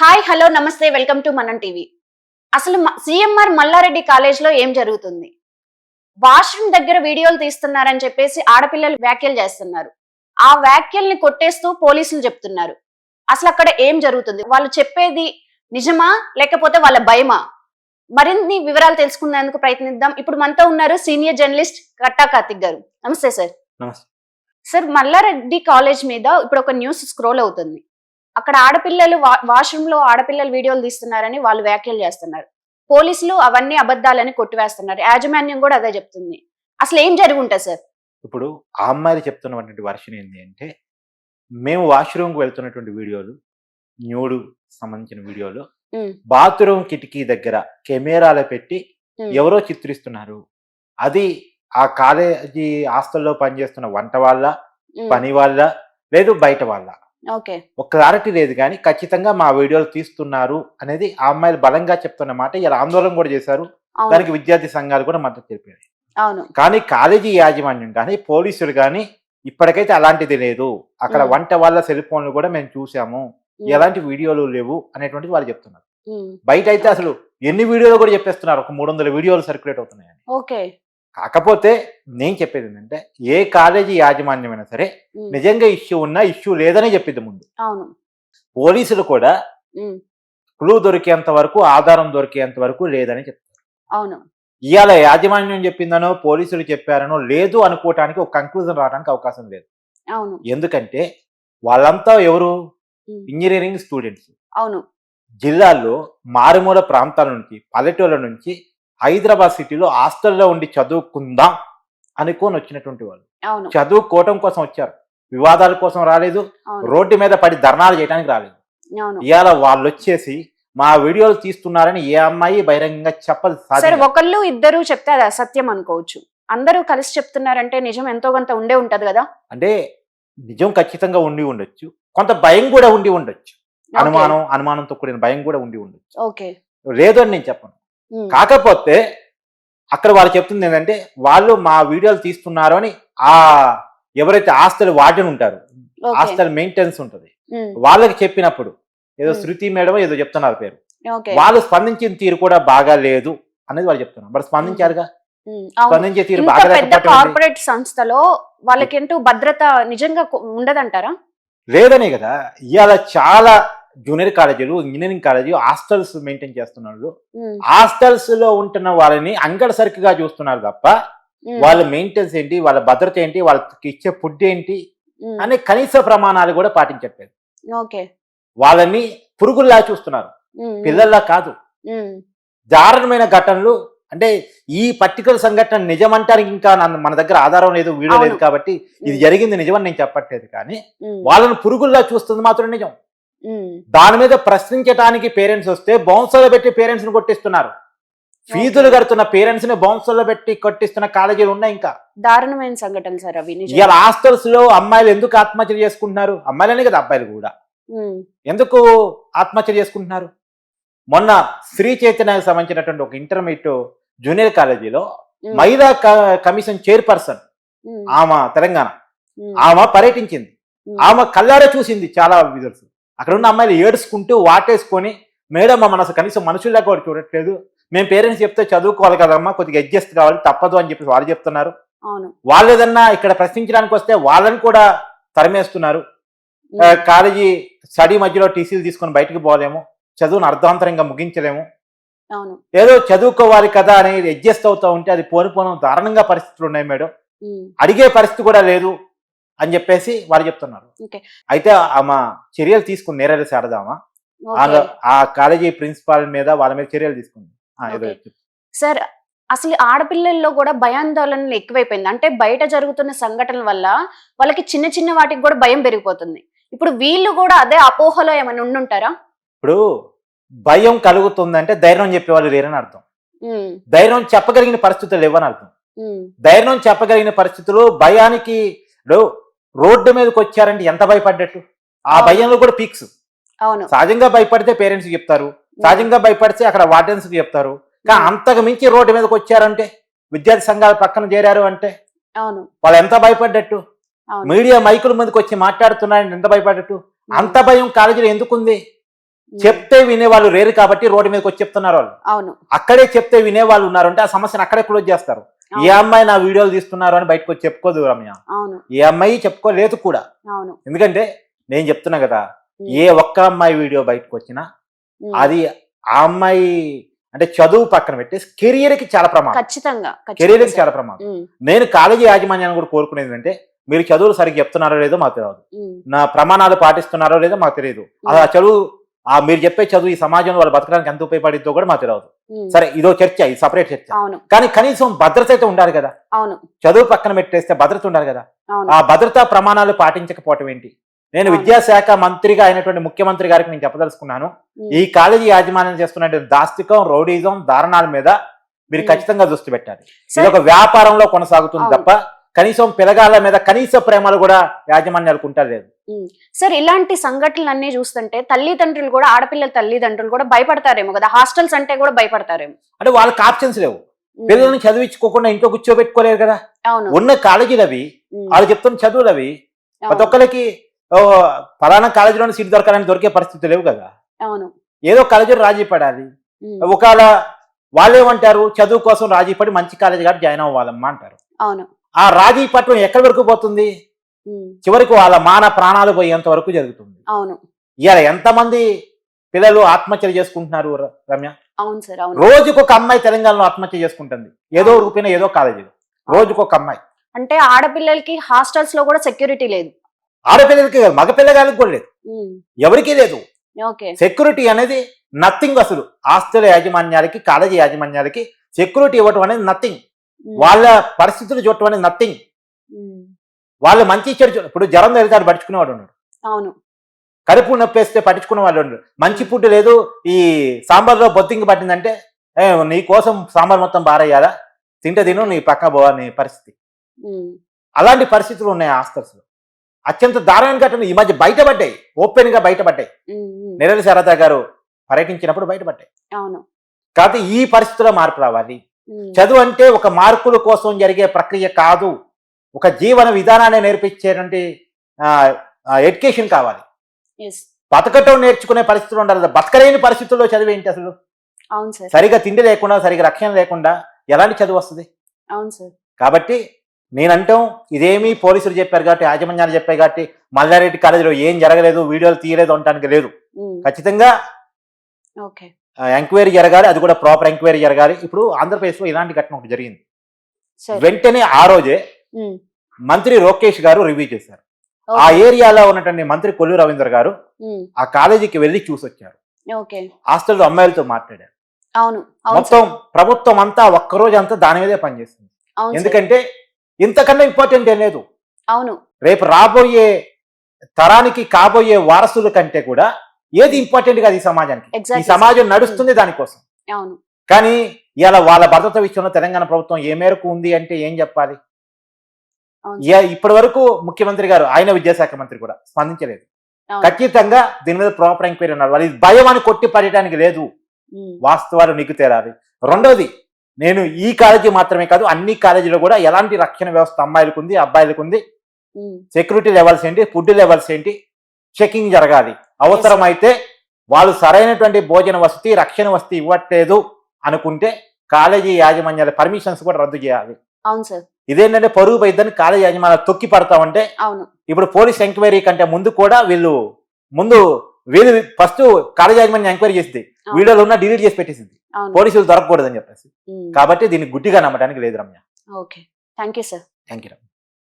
Hi hello నమస్తే welcome to మనం TV. అసలు సిఎంఆర్ మల్లారెడ్డి కాలేజ్లో ఏం జరుగుతుంది? వాష్రూమ్ దగ్గర వీడియోలు తీస్తున్నారని చెప్పేసి ఆడపిల్లలు వ్యాఖ్యలు చేస్తున్నారు. ఆ వ్యాఖ్యల్ని కొట్టేస్తూ పోలీసులు చెప్తున్నారు. అసలు అక్కడ ఏం జరుగుతుంది? వాళ్ళు చెప్పేది నిజమా? లేకపోతే వాళ్ళ భయమా? మరిన్ని వివరాలు తెలుసుకునేందుకు ప్రయత్నిద్దాం. ఇప్పుడు మనతో ఉన్నారు సీనియర్ జర్నలిస్ట్ కట్టా కార్తిక్ గారు. నమస్తే సార్. సార్ మల్లారెడ్డి కాలేజ్ మీద ఇప్పుడు ఒక న్యూస్ స్క్రోల్ అవుతుంది. అక్కడ ఆడపిల్లలు వాష్రూమ్లో ఆడపిల్లలు వీడియోలు తీస్తున్నారని వాళ్ళు వ్యాఖ్యలు చేస్తున్నారు. పోలీసులు అవన్నీ అబద్ధాలని కొట్టివేస్తున్నారు. యాజమాన్యం కూడా అదే చెప్తుంది. అసలు ఏం జరిగి ఉంటుంది సార్? ఇప్పుడు ఆ అమ్మాయిలు చెప్తున్నటువంటి వర్షన్ ఏంటి అంటే మేము వాష్రూమ్కి వెళ్తున్నటువంటి వీడియోలు న్యూడు సంబంధించిన వీడియోలు బాత్రూమ్ కిటికీ దగ్గర కెమెరాలు పెట్టి ఎవరో చిత్రిస్తున్నారు. అది ఆ కాలేజీ హాస్టల్లో పనిచేస్తున్న వంట వాళ్ళ పని వాళ్ళ లేదు బయట వాళ్ళ. ఒక క్లారిటీ లేదు కానీ ఖచ్చితంగా మా వీడియోలు తీస్తున్నారు అనేది ఆ అమ్మాయిలు బలంగా చెప్తున్న మాట. ఇలా ఆందోళన కూడా చేశారు. దానికి విద్యార్థి సంఘాలు కూడా మద్దతు తెలిపారు అవును. కానీ కాలేజీ యాజమాన్యం కానీ పోలీసులు కానీ ఇప్పటికైతే అలాంటిది లేదు. అక్కడ. వంట వాళ్ళ సెల్ ఫోన్లు కూడా మేము చూసాము. ఎలాంటి వీడియోలు లేవు అనేటువంటిది వాళ్ళు చెప్తున్నారు. బయట అయితే అసలు ఎన్ని వీడియోలు కూడా చెప్పేస్తున్నారు. ఒక మూడు వందల వీడియోలు సర్క్యులేట్ అవుతున్నాయని. ఓకే. కాకపోతే నేను చెప్పేది ఏంటంటే ఏ కాలేజీ యాజమాన్యమైనా సరే నిజంగా ఇష్యూ ఉన్నా ఇష్యూ లేదని చెప్పింది ముందు. అవును. పోలీసులు కూడా క్లూ దొరికేంత వరకు ఆధారం దొరికేంత వరకు లేదని చెప్తారు. అవును. ఇవాళ యాజమాన్యం చెప్పిందనో పోలీసులు చెప్పారనో లేదు అనుకోవటానికి ఒక కంక్లూజన్ రావడానికి అవకాశం లేదు. అవును. ఎందుకంటే వాళ్ళంతా ఎవరు? Engineering students. అవును. జిల్లాల్లో మారుమూల ప్రాంతాల నుంచి పల్లెటూళ్ళ నుంచి హైదరాబాద్ సిటీలో హాస్టల్లో ఉండి చదువుకుందాం అనుకొని వచ్చినటువంటి వాళ్ళు. చదువుకోవటం కోసం వచ్చారు. వివాదాల కోసం రాలేదు. రోడ్డు మీద పడి ధర్నాలు చేయడానికి రాలేదు. ఇవాళ వాళ్ళు వచ్చేసి మా వీడియోలు తీస్తున్నారని ఏ అమ్మాయి బహిరంగంగా చెప్పదు సరే ఒకళ్ళు ఇద్దరు చెప్తే అది అసత్యం అనుకోవచ్చు. అందరూ కలిసి చెప్తున్నారంటే నిజం ఎంతో కొంత ఉండే ఉంటది కదా? అంటే నిజం ఖచ్చితంగా ఉండి ఉండొచ్చు. కొంత భయం కూడా ఉండి ఉండొచ్చు. అనుమానం అనుమానంతో కూడిన భయం కూడా ఉండి ఉండొచ్చు. ఓకే. లేదు అని నేను చెప్పను. కాకపోతే అక్కడ వాళ్ళు చెప్తుంది ఏంటంటే వాళ్ళు మా వీడియోలు తీస్తున్నారు అని ఆ ఎవరైతే హాస్టల్ వార్డెన్ ఉంటారు హాస్టల్ మెయింటెనెన్స్ ఉంటుంది. వాళ్ళకి చెప్పినప్పుడు ఏదో. శృతి మేడం ఏదో చెప్తున్నారు పేరు. వాళ్ళు స్పందించిన తీరు కూడా బాగా లేదు అనేది వాళ్ళు చెప్తున్నారు. మరి స్పందించారుగా? స్పందించే తీరు బాగా పెద్ద. కార్పొరేట్ సంస్థలో వాళ్ళకేంటూ భద్రత నిజంగా ఉండదంటారా? లేదనే కదా. ఇవాళ చాలా జూనియర్ కాలేజీలు ఇంజనీరింగ్ కాలేజీ హాస్టల్స్ మెయింటైన్ చేస్తున్నారు. హాస్టల్స్లో ఉంటున్న వాళ్ళని అంగడి సరిగ్గా చూస్తున్నారు తప్ప వాళ్ళ మెయింటెనెన్స్ ఏంటి వాళ్ళ భద్రత ఏంటి వాళ్ళకి ఇచ్చే ఫుడ్ ఏంటి అనే కనీస ప్రమాణాలు కూడా పాటించట్లేదు. ఓకే. వాళ్ళని పురుగుల్లా చూస్తున్నారు. పిల్లల్లా కాదు. దారుణమైన ఘటనలు అంటే ఈ పర్టికులర్ సంఘటన నిజమంటానికి ఇంకా మన దగ్గర ఆధారం లేదు వీడియో లేదు. కాబట్టి ఇది జరిగింది నిజమని నేను చెప్పట్లేదు కానీ వాళ్ళని పురుగుల్లా చూస్తుంది మాత్రం నిజం. దాని మీద ప్రశ్నించడానికి పేరెంట్స్ వస్తే బౌన్సర్లో పెట్టి పేరెంట్స్ని కొట్టిస్తున్నారు ఫీజులు కడుతున్న పేరెంట్స్ని బౌన్సర్లో పెట్టి కొట్టిస్తున్న కాలేజీలు ఉన్నాయి ఇంకా. దారుణమైన సంఘటన సార్ అవి ఇవాళ హాస్టల్స్లో అమ్మాయిలు ఎందుకు ఆత్మహత్య చేసుకుంటున్నారు? అమ్మాయిలనే కదా అబ్బాయిలు కూడా. ఎందుకు ఆత్మహత్య చేసుకుంటున్నారు? మొన్న శ్రీ చైతన్యకు సంబంధించినటువంటి ఒక ఇంటర్మీడియట్ జూనియర్ కాలేజీలో మహిళా కమిషన్ చైర్పర్సన్ ఆమె తెలంగాణ. ఆమె పర్యటించింది. ఆమె కళ్ళారా చూసింది చాలా విజువల్స్ అక్కడ ఉన్న అమ్మాయిలు ఏడుచుకుంటూ వాటేసుకొని మేడం అసలు కనీసం మనుషుల్లా కూడా చూడట్లేదు. మేము పేరెంట్స్ చెప్తే చదువుకోవాలి కదమ్మా కొద్దిగా అడ్జస్ట్ కావాలి తప్పదు అని చెప్పి వాళ్ళు చెప్తున్నారు. వాళ్ళు ఏదన్నా ఇక్కడ ప్రశ్నించడానికి వస్తే వాళ్ళని కూడా తరిమేస్తున్నారు. కాలేజీ స్టడీ మధ్యలో టీసీలు తీసుకొని బయటకు పోలేము. చదువును అర్ధాంతరంగా ముగించలేము. ఏదో చదువుకోవాలి కదా అనేది అడ్జస్ట్ అవుతా ఉంటే అది పోను పోను దారుణంగా పరిస్థితులు ఉన్నాయి మేడం. అడిగే పరిస్థితి కూడా లేదు. అని చెప్పేసి వాళ్ళు చెప్తున్నారు. అయితే ఆమె చర్యలు తీసుకుని నేరాలు శారదామా. ఆ కాలేజీ ప్రిన్సిపాల్ మీద వాళ్ళ మీద చర్యలు తీసుకుంది. సార్ అసలు ఆడపిల్లల్లో కూడా భయాందోళనలు ఎక్కువైపోయింది. అంటే బయట జరుగుతున్న సంఘటనల వల్ల వాళ్ళకి చిన్న చిన్న వాటికి కూడా భయం పెరిగిపోతుంది. ఇప్పుడు వీళ్ళు కూడా అదే అపోహలో ఏమైనా ఉండుంటారా? ఇప్పుడు భయం కలుగుతుందంటే ధైర్యం చెప్పేవాళ్ళు లేరని అర్థం. ధైర్యం చెప్పగలిగిన పరిస్థితులు లేవని అర్థం. ధైర్యం చెప్పగలిగిన పరిస్థితులు భయానికి రోడ్డు మీదకి వచ్చారంటే ఎంత భయపడ్డట్టు ఆ. భయంలో కూడా పీక్స్. అవును. సహజంగా భయపడితే పేరెంట్స్ చెప్తారు. సహజంగా భయపడితే అక్కడ వార్డెన్స్ చెప్తారు. కానీ అంతకు మించి రోడ్డు మీదకి వచ్చారంటే విద్యార్థి సంఘాల పక్కన చేరారు అంటే అవును. వాళ్ళు ఎంత భయపడ్డట్టు? మీడియా మైకుల ముందుకు వచ్చి మాట్లాడుతున్నారని ఎంత భయపడ్డట్టు? అంత భయం కాలేజీలో ఎందుకుంది? చెప్తే వినేవాళ్ళు రేరు కాబట్టి రోడ్డు మీదకి వచ్చి చెప్తున్నారు వాళ్ళు. అవును. అక్కడే చెప్తే వినేవాళ్ళు ఉన్నారు అంటే ఆ సమస్యను అక్కడే క్లోజ్ చేస్తారు. ఏ అవును. అమ్మాయి నా వీడియోలు తీస్తున్నారు అని బయటకు వచ్చి చెప్పుకోదు రమ్య. అవును. ఏ అమ్మాయి చెప్పుకోలేదు కూడా. అవును. ఎందుకంటే నేను చెప్తున్నా కదా ఏ ఒక్క అమ్మాయి వీడియో బయటకు వచ్చినా అది ఆ అమ్మాయి అంటే చదువు పక్కన పెట్టి కెరియర్కి చాలా ప్రమాదం. ఖచ్చితంగా కెరియర్కి చాలా ప్రమాదం. నేను కాలేజీ యాజమాన్యాన్ని కూడా కోరుకునేది ఏంటంటే మీరు చదువులు సరిగ్గా చెప్తున్నారో లేదో మాకు తెలియదు. నా ప్రమాణాలు పాటిస్తున్నారో లేదో మాకు తెలియదు. ఆ చదువు ఆ మీరు చెప్పే చదువు ఈ సమాజంలో వాళ్ళు బతకడానికి ఎంత ఉపయోగపడిద్దో కూడా మాకు తెలియదు సరే ఇదో చర్చ ఇది సపరేట్ చర్చ. కానీ కనీసం భద్రత అయితే ఉండాలి కదా? అవును. చదువు పక్కన పెట్టేస్తే భద్రత ఉండాలి కదా? ఆ భద్రతా ప్రమాణాలు పాటించకపోవటం ఏంటి? నేను. విద్యాశాఖ మంత్రిగా అయినటువంటి ముఖ్యమంత్రి గారికి నేను చెప్పదలుచుకున్నాను. ఈ కాలేజీ యాజమాన్యం చేస్తున్నటువంటి దాస్తికం రౌడీజం దారుణాల మీద మీరు. ఖచ్చితంగా దృష్టి పెట్టాలి. ఇది ఒక వ్యాపారంలో కొనసాగుతుంది. తప్ప కనీసం పిల్లగాళ్ళ మీద కనీస ప్రేమలు కూడా యాజమాన్యాలకు ఉంటాలేదు. సార్ ఇలాంటి సంఘటనలన్నీ చూస్తుంటే తల్లిదండ్రులు కూడా ఆడపిల్లల తల్లిదండ్రులు కూడా భయపడతారేమో కదా? హాస్టల్స్ అంటే కూడా భయపడతారేమో. అంటే వాళ్ళకి ఆప్షన్స్ లేవు. పిల్లల్ని చదివించుకోకుండా ఇంట్లో కూర్చోబెట్టుకోలేరు కదా? అవును. ఉన్న కాలేజీలు అవి వాళ్ళు చెప్తున్న చదువులు అవి ప్రతి ఒక్కరికి ఫలానా కాలేజీలోనే సీట్ దొరకాలని దొరికే పరిస్థితి లేవు కదా? అవును. ఏదో కాలేజీలో రాజీ పడాలి. ఒకవేళ వాళ్ళు ఏమంటారు చదువు కోసం రాజీ పడి మంచి కాలేజీ కాబట్టి జాయిన్ అవ్వాలమ్మా అంటారు. అవును. ఆ రాజీ పట్టణం ఎక్కడి వరకు పోతుంది? చివరికి వాళ్ళ మాన ప్రాణాలు పోయేంత వరకు జరుగుతుంది. అవును. ఇవాళ ఎంతమంది పిల్లలు ఆత్మహత్యలు చేసుకుంటున్నారు రమ్య? అవును సార్ అవును. రోజుకు ఒక అమ్మాయి తెలంగాణలో ఆత్మహత్య చేసుకుంటుంది. ఏదో రూపేణ ఏదో కాలేజీలో. రోజుకు ఒక అమ్మాయి. అంటే ఆడపిల్లలకి హాస్టల్స్లో కూడా సెక్యూరిటీ లేదు. ఆడపిల్లలకి కాదు, మగ పిల్లగాళ్ళకి కూడా లేదు. ఎవరికీ లేదు. సెక్యూరిటీ అనేది నథింగ్ అసలు. ఆస్తుల యాజమాన్యాలకి కాలేజీ యాజమాన్యాలకి సెక్యూరిటీ ఇవ్వటం అనేది నథింగ్. వాళ్ళ పరిస్థితులు చూడటం అనేది నథింగ్. వాళ్ళు మంచి చెడు ఇప్పుడు జ్వరం వెళ్తాడు పట్టించుకునేవాడు ఉన్నాడు. అవును. కడుపు నొప్పేస్తే పట్టించుకునే వాళ్ళు ఉండరు మంచి ఫుడ్ లేదు ఈ సాంబార్లో బొత్తింగి పట్టిందంటే నీ కోసం సాంబార్ మొత్తం బారయ్యాలా తింటే తిను నీ పక్క పోవా నీ పరిస్థితి. అలాంటి పరిస్థితులు ఉన్నాయి హాస్టల్స్లో అత్యంత దారుణమైన ఘటనలు ఈ మధ్య బయటపడ్డాయి. ఓపెన్గా బయటపడ్డాయి నెరలి శారద గారు పర్యటించినప్పుడు బయటపడ్డాయి. అవును. కాబట్టి ఈ పరిస్థితిలో మార్పు రావాలి. చదువు అంటే ఒక మార్కుల కోసం జరిగే ప్రక్రియ కాదు. ఒక జీవన విధానాన్ని నేర్పించేటువంటి ఎడ్యుకేషన్ కావాలి. బతకటం నేర్చుకునే పరిస్థితులు ఉండాలి. బతకలేని పరిస్థితుల్లో చదివి ఏంటి అసలు? సరిగా తిండి లేకుండా సరిగా రక్షణ లేకుండా ఎలాంటి చదువు వస్తుంది? అవును సార్. కాబట్టి నేనంటాం ఇదేమీ పోలీసులు చెప్పారు కాబట్టి యాజమాన్యాలు చెప్పారు కాబట్టి మల్లారెడ్డి కాలేజీలో ఏం జరగలేదు వీడియోలు తీయలేదు అనడానికి లేదు. ఖచ్చితంగా ఎంక్వైరీ జరగాలి అది కూడా ప్రాపర్ ఎంక్వైరీ జరగాలి. ఇప్పుడు ఆంధ్రప్రదేశ్లో ఇలాంటి ఘటన ఒకటి జరిగింది. వెంటనే ఆ రోజే మంత్రి లోకేష్ గారు రివ్యూ చేశారు. ఆ ఏరియాలో ఉన్నటువంటి మంత్రి కొల్లు రవీంద్ర గారు ఆ కాలేజీకి వెళ్ళి చూసొచ్చారు. హాస్టల్లో అమ్మాయిలతో మాట్లాడారు. అవును. మొత్తం ప్రభుత్వం అంతా ఒక్కరోజు అంతా దాని మీదే పనిచేస్తుంది. ఎందుకంటే ఇంతకన్నా ఇంపార్టెంట్ ఏం లేదు. అవును. రేపు రాబోయే తరానికి కాబోయే వారసుల కంటే కూడా ఏది ఇంపార్టెంట్ కాదు ఈ సమాజానికి. ఈ సమాజం నడుస్తుంది దానికోసం. అవును. కానీ ఇలా వాళ్ళ భద్రత విషయంలో తెలంగాణ ప్రభుత్వం ఏ మేరకు ఉంది అంటే ఏం చెప్పాలి? ఇప్పటి వరకు ముఖ్యమంత్రి గారు ఆయన విద్యాశాఖ మంత్రి కూడా స్పందించలేదు. ఖచ్చితంగా దీని మీద ప్రాపర్ ఎంక్వైరీ ఉన్నారు. వాళ్ళు భయం అని కొట్టి పడటానికి లేదు. వాస్తవాలు నీకు తేరాలి రెండోది నేను ఈ కాలేజీ మాత్రమే కాదు అన్ని కాలేజీలో కూడా ఎలాంటి రక్షణ వ్యవస్థ అమ్మాయిలకు ఉంది అబ్బాయిలకు ఉంది? సెక్యూరిటీ లెవెల్స్ ఏంటి? ఫుడ్ లెవెల్స్ ఏంటి? చెకింగ్ జరగాలి. అవసరమైతే వాళ్ళు సరైనటువంటి భోజన వసతి రక్షణ వసతి ఇవ్వట్లేదు అనుకుంటే కాలేజీ యాజమాన్యాల పర్మిషన్స్ కూడా రద్దు చేయాలి. అవును సార్ ఇదేంటంటే పరుగు పోయిద్దని కాలేజీ యాజమాన్యాలు తొక్కి పడతామంటే అవును. ఇప్పుడు పోలీస్ ఎంక్వైరీ కంటే ముందు కూడా వీళ్ళు ముందు వీళ్ళు ఫస్ట్ కాలేజ్ యాజమాన్యం ఎంక్వైరీ చేసింది. వీడియోలు ఉన్న డిలీట్ చేసి పెట్టేసింది. పోలీసులు దొరకకూడదని చెప్పేసి. కాబట్టి దీన్ని గుడ్డిగా నమ్మడానికి లేదు Ramya. Okay. Thank you sir. Thank you